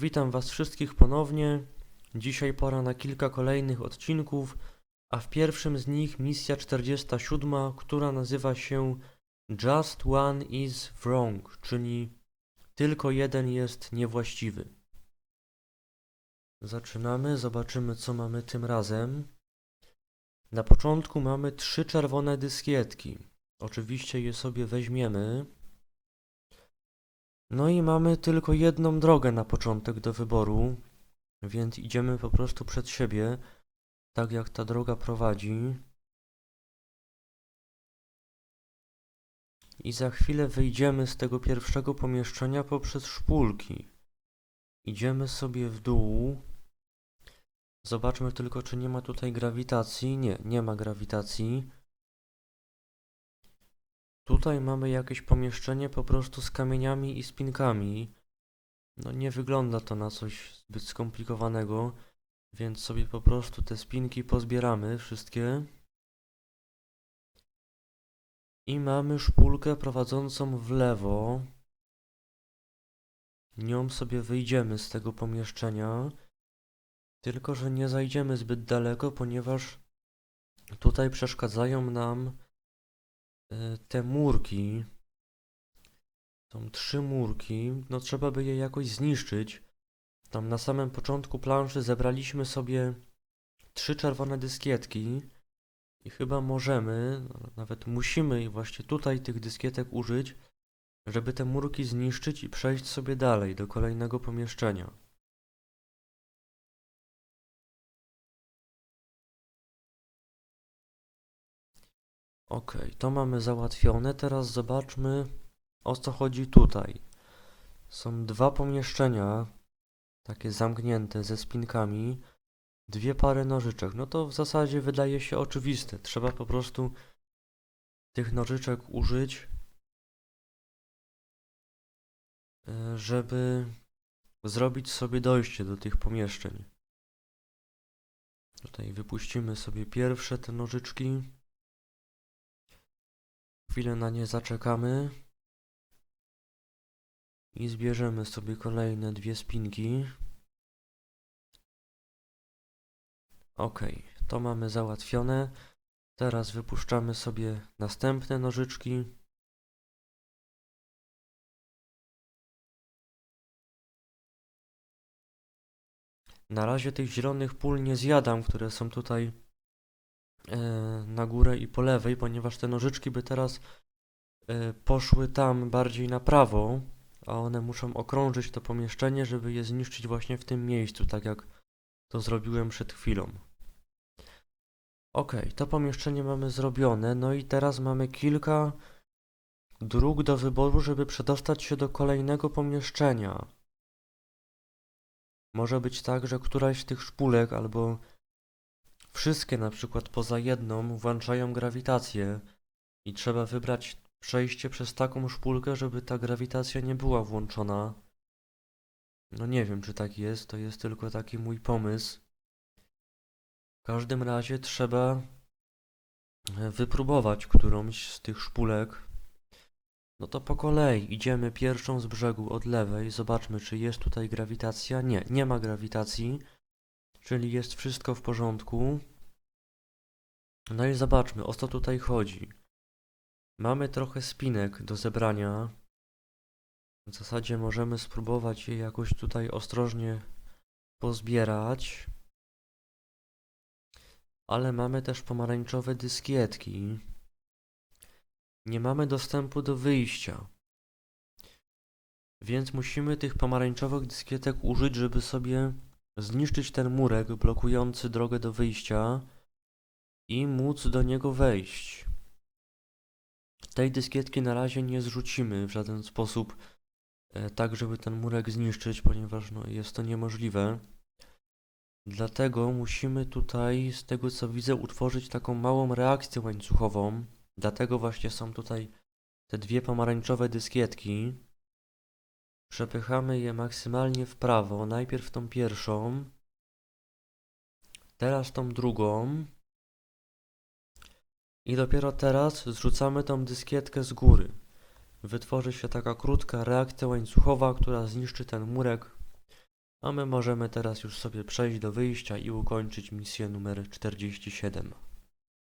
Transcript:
Witam Was wszystkich ponownie. Dzisiaj pora na kilka kolejnych odcinków, a w pierwszym z nich misja 47, która nazywa się Just One is Wrong, czyli tylko jeden jest niewłaściwy. Zaczynamy, zobaczymy co mamy tym razem. Na początku mamy trzy czerwone dyskietki. Oczywiście je sobie weźmiemy. No i mamy tylko jedną drogę na początek do wyboru, więc idziemy po prostu przed siebie, tak jak ta droga prowadzi. I za chwilę wyjdziemy z tego pierwszego pomieszczenia poprzez szpulki. Idziemy sobie w dół. Zobaczmy tylko, czy nie ma tutaj grawitacji. Nie, nie ma grawitacji. Tutaj mamy jakieś pomieszczenie po prostu z kamieniami i spinkami. No nie wygląda to na coś zbyt skomplikowanego, więc sobie po prostu te spinki pozbieramy wszystkie. I mamy szpulkę prowadzącą w lewo. Nią sobie wyjdziemy z tego pomieszczenia. Tylko, że nie zajdziemy zbyt daleko, ponieważ tutaj przeszkadzają nam te murki. Są trzy murki, no trzeba by je jakoś zniszczyć. Tam na samym początku planszy zebraliśmy sobie trzy czerwone dyskietki i chyba możemy, nawet musimy właśnie tutaj tych dyskietek użyć, żeby te murki zniszczyć i przejść sobie dalej do kolejnego pomieszczenia. Ok, to mamy załatwione. Teraz zobaczmy o co chodzi tutaj. Są dwa pomieszczenia, takie zamknięte ze spinkami, dwie pary nożyczek. No to w zasadzie wydaje się oczywiste. Trzeba po prostu tych nożyczek użyć, e, żeby zrobić sobie dojście do tych pomieszczeń. Tutaj wypuścimy sobie pierwsze te nożyczki. Chwilę na nie zaczekamy. I zbierzemy sobie kolejne dwie spinki. Ok, to mamy załatwione. Teraz wypuszczamy sobie następne nożyczki. Na razie tych zielonych pól nie zjadam, które są tutaj na górę i po lewej, ponieważ te nożyczki by teraz e, poszły tam bardziej na prawo, a one muszą okrążyć to pomieszczenie, żeby je zniszczyć właśnie w tym miejscu, tak jak to zrobiłem przed chwilą. Ok, to pomieszczenie mamy zrobione, no i teraz mamy kilka dróg do wyboru, żeby przedostać się do kolejnego pomieszczenia. Może być tak, że któraś z tych szpulek albo wszystkie na przykład poza jedną włączają grawitację i trzeba wybrać przejście przez taką szpulkę, żeby ta grawitacja nie była włączona. No nie wiem, czy tak jest, to jest tylko taki mój pomysł. W każdym razie trzeba e, wypróbować którąś z tych szpulek. No to po kolei idziemy pierwszą z brzegu od lewej. Zobaczmy, czy jest tutaj grawitacja. Nie, nie ma grawitacji, czyli jest wszystko w porządku. No i zobaczmy, o co tutaj chodzi. Mamy trochę spinek do zebrania. W zasadzie możemy spróbować je jakoś tutaj ostrożnie pozbierać. Ale mamy też pomarańczowe dyskietki. Nie mamy dostępu do wyjścia. Więc musimy tych pomarańczowych dyskietek użyć, żeby sobie zniszczyć ten murek blokujący drogę do wyjścia i móc do niego wejść. Tej dyskietki na razie nie zrzucimy w żaden sposób, e, tak żeby ten murek zniszczyć, ponieważ no, jest to niemożliwe. Dlatego musimy tutaj, z tego co widzę, utworzyć taką małą reakcję łańcuchową. Dlatego właśnie są tutaj te dwie pomarańczowe dyskietki. Przepychamy je maksymalnie w prawo. Najpierw tą pierwszą, teraz tą drugą. I dopiero teraz zrzucamy tą dyskietkę z góry. Wytworzy się taka krótka reakcja łańcuchowa, która zniszczy ten murek A my możemy teraz już sobie przejść do wyjścia i ukończyć misję numer 47.